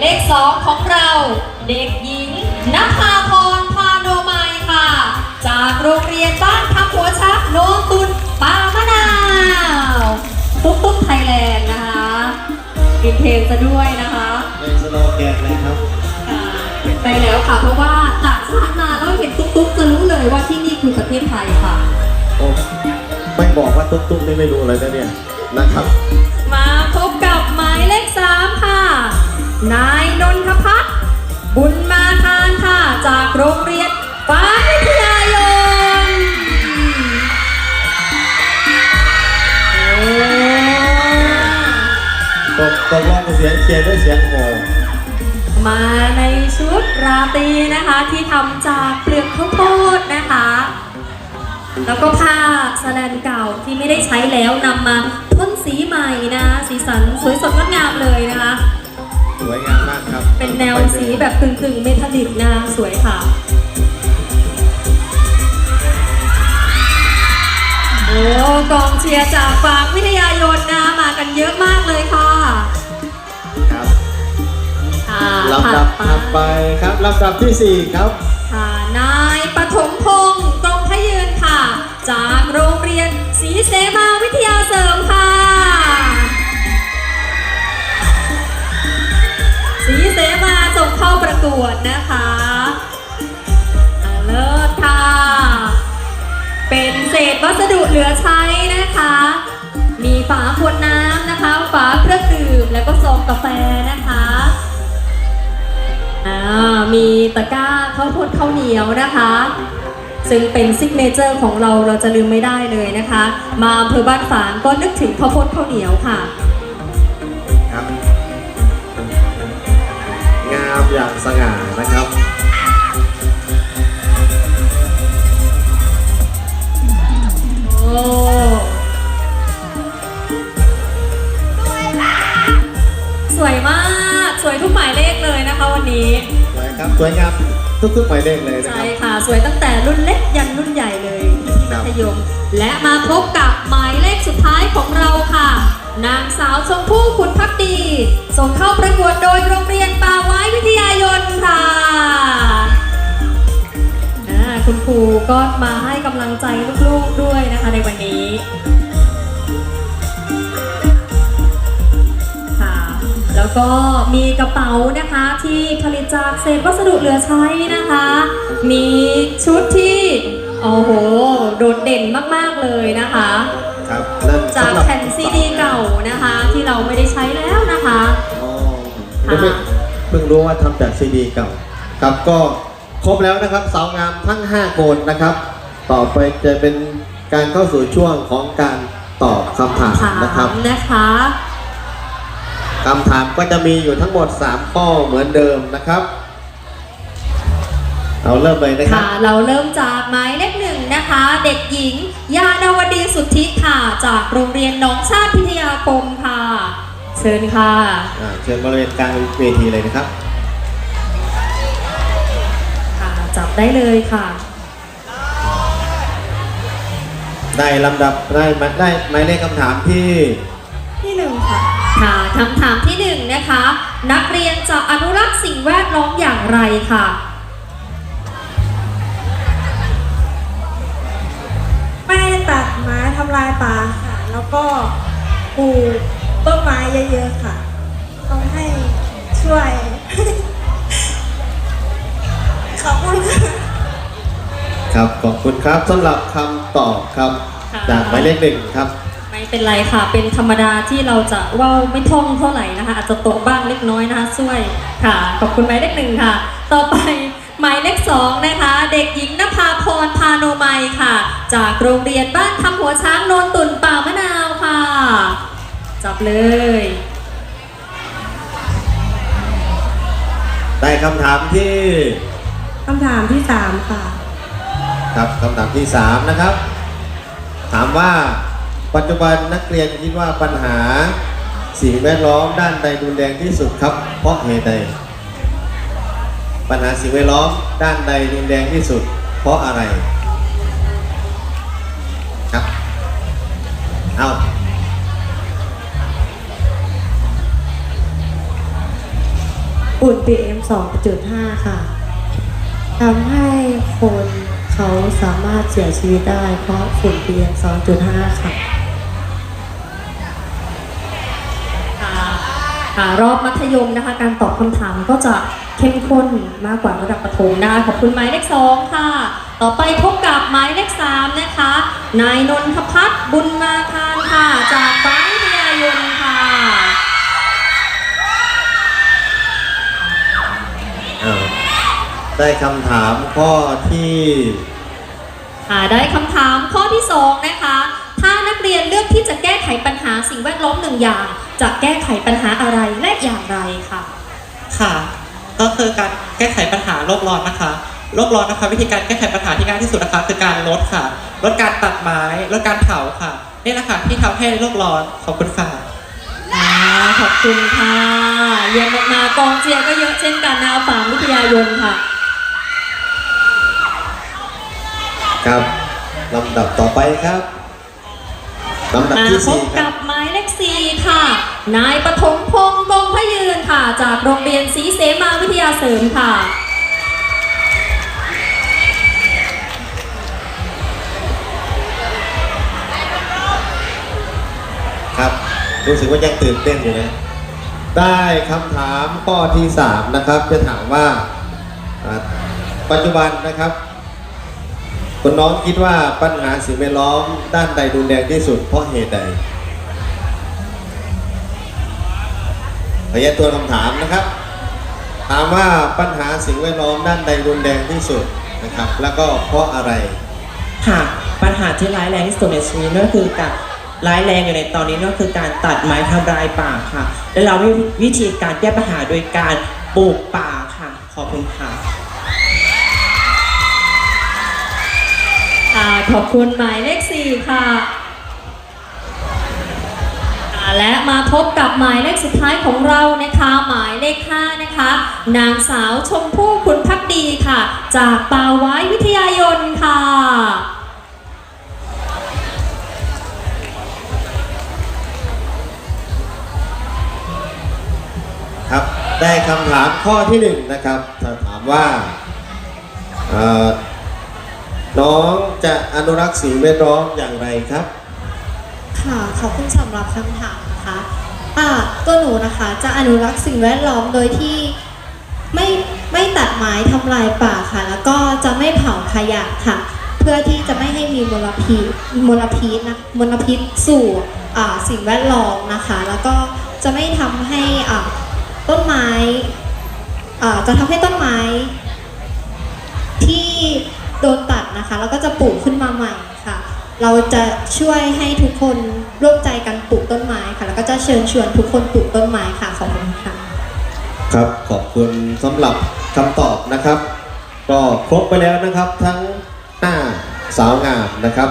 เลขสองของเรา เด็กหญิงนภาพรพาโนมัยค่ะ จากโรงเรียนบ้านคำหัวชักโนนตุนปามะนาวตุ๊กตุ๊กไทยแลนด์นะคะปิดเพลงซะด้วยนะคะในสโลแกนเลยครับค่ะไปแล้วค่ะ เพราะว่าต่างชาติมาแล้วเห็นตุ๊กตุ๊กจะรู้เลยว่าที่นี่คือประเทศไทยค่ะ โอ้ไม่บอกว่าตุ๊กตุ๊กนี่ไม่รู้เลยนะเนี่ยนะครับ นายนนทพัฒน์บุญมาทานค่ะ จากโรงเรียนฟ้าวิทยายนโอ้ตกตกลงเสียงเชียร์ด้วยเสียงโหมาในชุดราตรีนะคะที่ทำจากเปลือกข้าวโพดนะคะ แล้วก็ผ้าสแลนเก่าที่ไม่ได้ใช้แล้วนำมาพ่นสีใหม่นะ สีสันสวยสดงดงามเลยนะคะ สวยงามมากครับเป็นแนวสีแบบกึ่งๆเมทัลลิกนะสวยค่ะโอ้กองเชียร์จากฟางวิทยายนนะมากันเยอะมากเลยค่ะครับค่ะลำดับถัดไปครับลำดับที่สี่ครับค่ะนายปฐมพงศ์กรมพยืนค่ะ จากโรงเรียนศรีเสมาวิทยาเสริม เข้าประกวดนะคะเลิศค่ะ เป็นเศษวัสดุเหลือใช้นะคะ มีฝาขวดน้ำนะคะ ฝาเครื่องดื่มแล้วก็ซองกาแฟนะคะอ่ามีตะกร้าข้าวโพดข้าวเหนียวนะคะ ซึ่งเป็นซิกเนเจอร์ของเราเราจะลืมไม่ได้เลยนะคะ มาอำเภอบ้านฝางก็นึกถึงข้าวโพดข้าวเหนียวค่ะ ครับามอย่างสง่านะครับโอ้สวยมาก สวยทุกหมายเลขเลยนะคะวันนี้ สวยครับสวยงามทุกๆหมายเลขเลยนะคใช่รับ ค่ะ สวยตั้งแต่รุ่นเล็กยันรุ่นใหญ่เลยที่ครัมับธยม และมาพบกับหมาย นางสาวชมพู่คุณพักดี ส่งเข้าประกวดโดยโรงเรียนป่าไว้วิทยายนค่ะคุณครูก็มาให้กำลังใจลูกๆด้วยนะคะในวันนี้ค่ะแล้วก็มีกระเป๋านะคะที่ผลิตจากเศษวัสดุเหลือใช้นะคะ มีชุดที่โอ้โห โดดเด่นมาก ๆ เลยนะคะ ครับ จากสำหรับแผ่นซีดีเก่านะคะ ที่เราไม่ได้ใช้แล้วนะคะ อ๋อเดี๋ยวเพิ่งเพิ่งรู้ว่าทำจากซีดีเก่าครับก็ครบแล้วนะครับสาวงามทั้ง 5 คนนะครับ ต่อไปจะเป็นการเข้าสู่ช่วงของการตอบคำถามถามนะครับนะคะ คำถามก็จะมีอยู่ทั้งหมด 3 ข้อเหมือนเดิมนะครับ เอาเริ่มเลยนะครับ ค่ะ เราเริ่มจากหมายเลขหนึ่ง นะคะ เด็กหญิง ยานวดีสุทธิค่ะ จากโรงเรียนหน้องชาติพิทยาคมค่ะ เชิญค่ะอ่าเชิญบริเวณกลางเวทีเลยนะครับ ค่ะ จับได้เลยค่ะได้ลำดับได้มาได้หมายเลขคำถามที่ ที่หนึ่งค่ะ ค่ะคำถามที่หนึ่งนะคะ นักเรียนจะอนุรักษ์สิ่งแวดล้อมอย่างไรค่ะำลายป่าค่ะ แล้วก็ปลูกต้นไม้เยอะๆค่ะต้องให้ช่วย ขอบคุณค่ะ ครับขอบคุณครับสำหรับคำตอบครับ ค่ะ จากหมายเลขหนึ่งครับ ไม่เป็นไรค่ะ เป็นธรรมดาที่เราจะเว่าไม่ท่องเท่าไหร่นะคะ อาจจะตกบ้างเล็กน้อยนะคะช่วยค่ะ ขอบคุณหมายเลขหนึ่งค่ะ ต่อไป หมายเลขสองนะคะ เด็กหญิงนภาพรพาโนมัยค่ะ จากโรงเรียนบ้านคำหัวช้างโนนตุ่นป่ามะนาวค่ะ จับเลย ได้คำถามที่คำถามที่สามค่ะ ครับคำถามที่สามนะครับ ถามว่าปัจจุบันนักเรียนคิดว่าปัญหาสิ่งแวดล้อมด้านใดรุนแรงที่สุดครับ เพราะเหตุใด ปัญหาสิ่งแวดล้อมด้านใดรุนแรงที่สุด เพราะอะไรครับเอาฝุ่น PM 2.5 ค่ะทำให้คนเขาสามารถเสียชีวิตได้เพราะฝุ่น PM 2.5 ค่ะค่ะ รอบมัธยมนะคะ การตอบคำถามก็จะเข้มข้นมากกว่าระดับประถมนะคะขอบคุณหมายเลขสองค่ะ ต่อไปพบกับหมายเลขสามนะคะ นายนนทพัฒน์บุญมาคารค่ะ จากฟ้าวิทยายนค่ะอ้าวได้คำถามข้อที่ค่ะได้คำถามข้อที่2นะคะ ถ้านักเรียนเลือกที่จะแก้ ไขปัญหาสิ่งแวดล้อมหนึ่งอย่าง จะแก้ไขปัญหาอะไรและอย่างไรค่ะ ค่ะ ก็คือการแก้ไขปัญหาโลกร้อนนะคะโลกร้อนนะคะวิธีการแก้ไขปัญหาที่ง่ายที่สุดนะคะคือการลดค่ะ ลดการตัดไม้ลดการเผาค่ะนี่แหละค่ะที่ทำให้โลกร้อนขอบคุณค่ะอ่าขอบคุณค่ะเยี่ยมมากๆกองเชียร์ก็เยอะเช่นกันนะฝางวิทยายนค่ะ ครับลำดับต่อไปครับ ลำดับมาที่พสี่บครักับบหมายเลขสี่ค่ะ นายปฐมพงศ์กงพยืนค่ะ จากโรงเรียนศรีเสมาวิทยาเสริมค่ะ ครับ รู้สึกว่ายังตื่นเต้นอยู่นะได้คำถามข้อที่สามนะครับ จะถามว่าอ่าปัจจุบันนะครับ คุณน้องคิดว่าปัญหาสิ่งแวดล้อมด้านใดรุนแรงที่สุดเพราะเหตุใดขออนุญาตตัวคำถามนะครับ ถามว่าปัญหาสิ่งแวดล้อมด้านใดรุนแรงที่สุดนะครับ แล้วก็เพราะอะไร ค่ะ ปัญหาที่ร้ายแรงที่สุดในชีวิตนั่นก็คือการร้ายแรงอยู่ในตอนนี้นั่นก็คือการตัดไม้ทำลายป่าค่ะ และเราวิธีการแก้ปัญหาโดยการปลูกป่าค่ะ ขอบคุณค่ะ ค่ะ ขอบคุณหมายเลขสี่ค่ะและมาพบกับหมายเลขสุดท้ายของเรานะคะ หมายเลขห้านะคะ นางสาวชมพู่คุณพักดีค่ะ จากป่าไว้วิทยายนค่ะ ครับได้คำถามข้อที่หนึ่งนะครับถามว่า น้องจะอนุรักษ์สิ่งแวดล้อมอย่างไรครับ ค่ะขอบคุณสำหรับคำถามนะคะอ่าตัวหนูนะคะจะอนุรักษ์สิ่งแวดล้อมโดยที่ไม่ไม่ตัดไม้ทำลายป่าค่ะ แล้วก็จะไม่เผาขยะค่ะ เพื่อที่จะไม่ให้มีมลพิษมลพิษนะมลพิษสู่อ่าสิ่งแวดล้อมนะคะ แล้วก็จะไม่ทำให้อ่าต้นไม้อ่าจะทำให้ต้น เราจะช่วยให้ทุกคนร่วมใจกันปลูกต้นไม้ค่ะ แล้วก็จะเชิญชวนทุกคนปลูกต้นไม้ค่ะขอบคุณค่ะ ครับขอบคุณสำหรับคำตอบนะครับ ก็ครบไปแล้วนะครับทั้ง5สาวงามนะครับ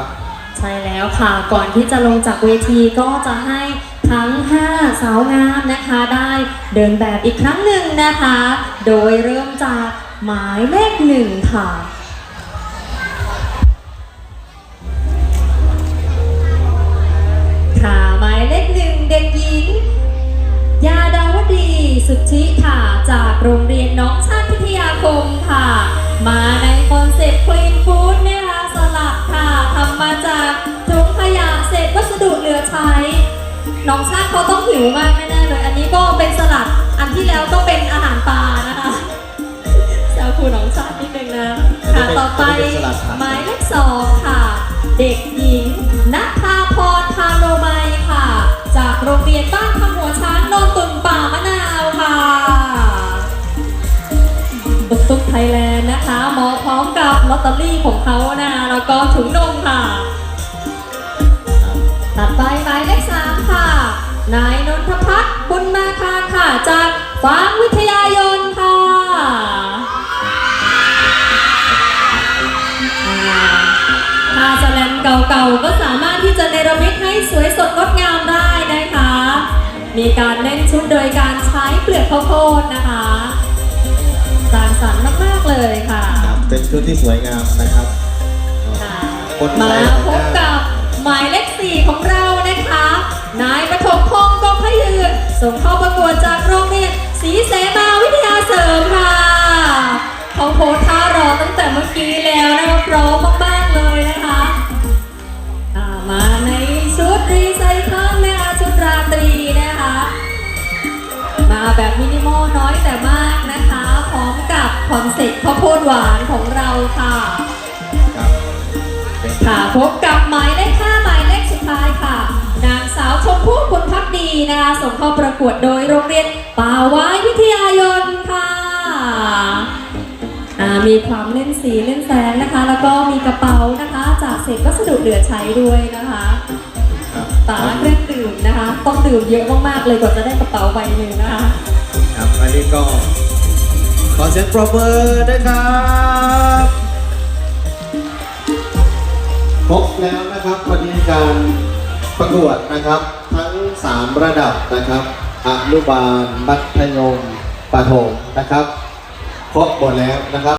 ใช่แล้วค่ะ ก่อนที่จะลงจากเวทีก็จะให้ทั้ง 5 สาวงามนะคะ ได้เดินแบบอีกครั้งหนึ่งนะคะ โดยเริ่มจากหมายเลขหนึ่งค่ะค่ะ สุทธิค่ะ จากโรงเรียนน้องชาติพิทยาคมค่ะ มาในคอนเซ็ปต์ Clean Food นะคะสลัดค่ะทำมาจากถุงขยะเศษวัสดุเหลือใช้ น้องชาติเขาต้องหิวมากแน่ๆเลย อันนี้ก็เป็นสลัด อันที่แล้วก็เป็นอาหารปลานะคะแซวครูน้องชาตินิดนึงนะค่ะต่อไปอันนี้เป็กหมายเลขสองค่ะ เด็กหญิงนัทธาพรพาโนมัยค่ะ จากโรงเรียนบ้านคำหัวช้างโนนตุน พร้อมกับลอตเตอรี่ของเขานะแล้วก็ถุงนมค่ะ ตัดไปหมายเลขสามค่ะ นายนนทพัฒน์บุญมาคาค่ะ จากฟางวิทยายนค่ะอ่าผ้าสแลมเก่าๆ ก็สามารถที่จะเนรมิตให้สวยสดงดงามได้นะคะ มีการเล่นชุดโดยการใช้เปลือกข้าวโพดนะคะสร้างสรรค์มากๆเลยค่ะ เป็นชุดที่สวยงามนะครับค่ะคนมาไทยพบกับหมายเลขสี่ของเรานะคะ นายปฐมพงศ์กองพยืนส่งเข้าประกวดจากโรงเรียนศรีเสมาวิทยาเสมา คอนเซ็ปต์ข้าวโพดหวานของเราค่ะครับเป็นค่ะพบกับหมายเลขห้าหมายเลขสุดท้ายค่ะ นางสาวชมพู่คุณพักดีนะคะส่งเข้าประกวดโดยโรงเรียนป่าไว้วิทยายนค่ะอ่ามีความเล่นสีเล่นแสงนะคะ แล้วก็มีกระเป๋านะคะ จากเศษวัสดุเหลือใช้ด้วยนะคะครับตาเครื่องดื่มนะคะ ต้องดื่มเยอะมากๆเลยกว่าจะได้กระเป๋าใบหนึ่งนะคะ ครับอันนี้ก็ ขอเสียงปรบมือด้วยครับครบแล้วนะครับวันนี้การประกวดนะครับ ทั้ง 3 ระดับนะครับอนุบาลมัธยมประถมนะครับครบหมดแล้วนะครับ